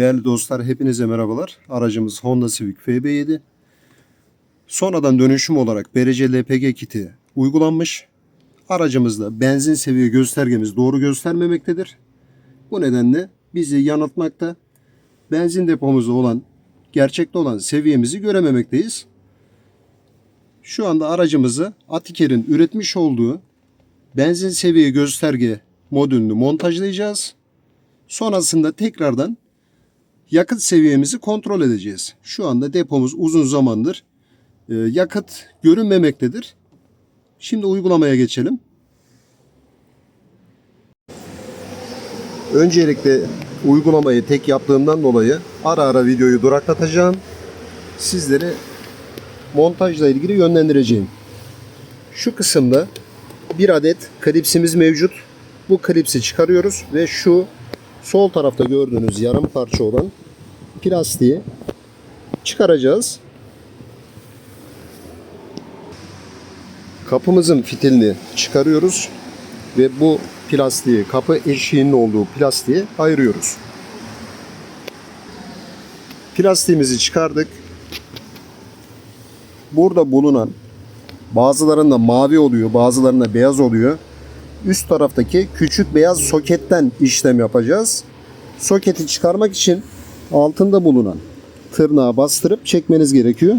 Değerli dostlar hepinize merhabalar. Aracımız Honda Civic FB7. Sonradan dönüşüm olarak BRC LPG kiti uygulanmış. Aracımızda benzin seviye göstergemiz doğru göstermemektedir. Bu nedenle bizi yanıltmakta. Benzin depomuzda olan, gerçekte olan seviyemizi görememekteyiz. Şu anda aracımızı Atiker'in üretmiş olduğu benzin seviye gösterge modülünü montajlayacağız. Sonrasında tekrardan yakıt seviyemizi kontrol edeceğiz. Şu anda depomuz uzun zamandır e, yakıt görünmemektedir. Şimdi uygulamaya geçelim. Öncelikle uygulamayı tek yaptığımdan dolayı ara ara videoyu duraklatacağım. Sizleri montajla ilgili yönlendireceğim. Şu kısımda bir adet klipsimiz mevcut. Bu klipsi çıkarıyoruz ve şu sol tarafta gördüğünüz yarım parça olan plastiği çıkaracağız. Kapımızın fitilini çıkarıyoruz ve bu plastiği, kapı eşiğinin olduğu plastiği ayırıyoruz. Plastiğimizi çıkardık. Burada bulunan bazılarında mavi oluyor, bazılarında beyaz oluyor. Üst taraftaki küçük beyaz soketten işlem yapacağız. Soketi çıkarmak için altında bulunan tırnağı bastırıp çekmeniz gerekiyor.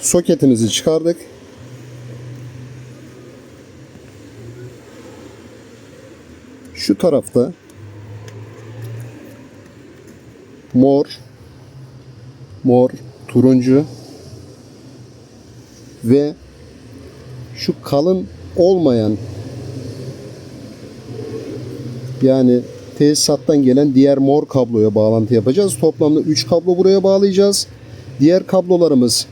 Soketimizi çıkardık. Şu tarafta mor, mor, turuncu ve şu kalın olmayan yani tesisattan gelen diğer mor kabloya bağlantı yapacağız. Toplamda 3 kablo buraya bağlayacağız. Diğer kablolarımız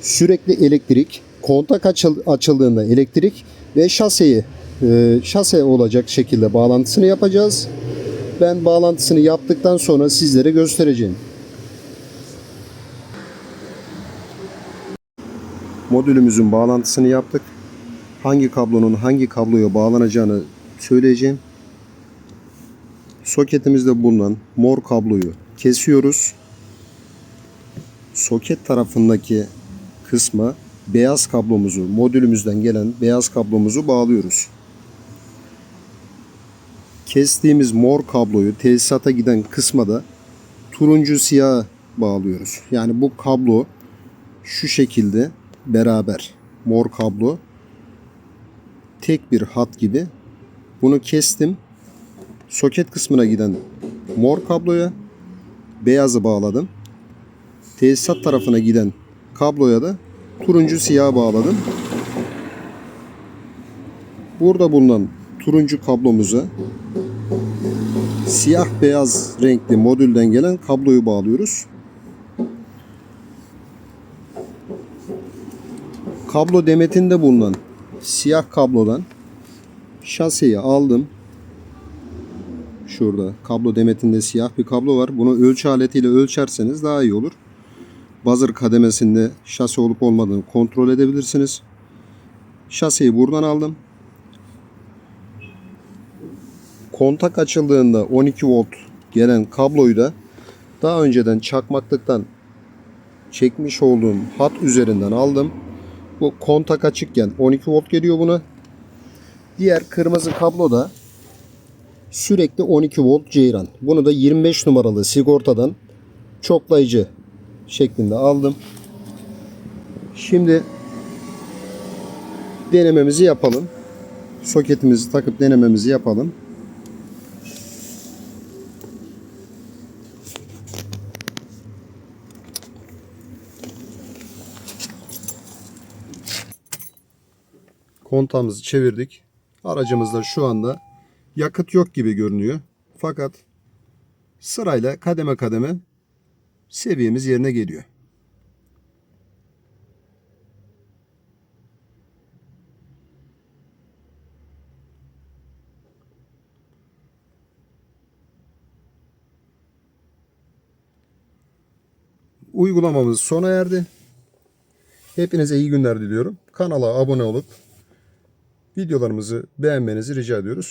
sürekli elektrik, kontak açıl- açıldığında elektrik ve şaseyi e, şase olacak şekilde bağlantısını yapacağız. Ben bağlantısını yaptıktan sonra sizlere göstereceğim. Modülümüzün bağlantısını yaptık. Hangi kablonun hangi kabloya bağlanacağını söyleyeceğim. Soketimizde bulunan mor kabloyu kesiyoruz. Soket tarafındaki kısma beyaz kablomuzu, modülümüzden gelen beyaz kablomuzu bağlıyoruz. Kestiğimiz mor kabloyu tesisata giden kısma da turuncu siyah bağlıyoruz. Yani bu kablo şu şekilde beraber mor kablo tek bir hat gibi bunu kestim. Soket kısmına giden mor kabloya beyazı bağladım. Tesisat tarafına giden kabloya da turuncu siyah bağladım. Burada bulunan turuncu kablomuza siyah beyaz renkli modülden gelen kabloyu bağlıyoruz. Kablo demetinde bulunan siyah kablodan şaseyi aldım. Şurada kablo demetinde siyah bir kablo var. Bunu ölçü aletiyle ölçerseniz daha iyi olur. Buzzer kademesinde şase olup olmadığını kontrol edebilirsiniz. Şaseyi buradan aldım. Kontak açıldığında 12 volt gelen kabloyu da daha önceden çakmaklıktan çekmiş olduğum hat üzerinden aldım. Bu kontak açıkken 12 volt geliyor buna. Diğer kırmızı kablo da sürekli 12 volt ceyran. Bunu da 25 numaralı sigortadan çoklayıcı şeklinde aldım. Şimdi denememizi yapalım. Soketimizi takıp denememizi yapalım. Kontağımızı çevirdik. Aracımızda şu anda yakıt yok gibi görünüyor. Fakat sırayla kademe kademe seviyemiz yerine geliyor. Uygulamamız sona erdi. Hepinize iyi günler diliyorum. Kanala abone olup videolarımızı beğenmenizi rica ediyoruz.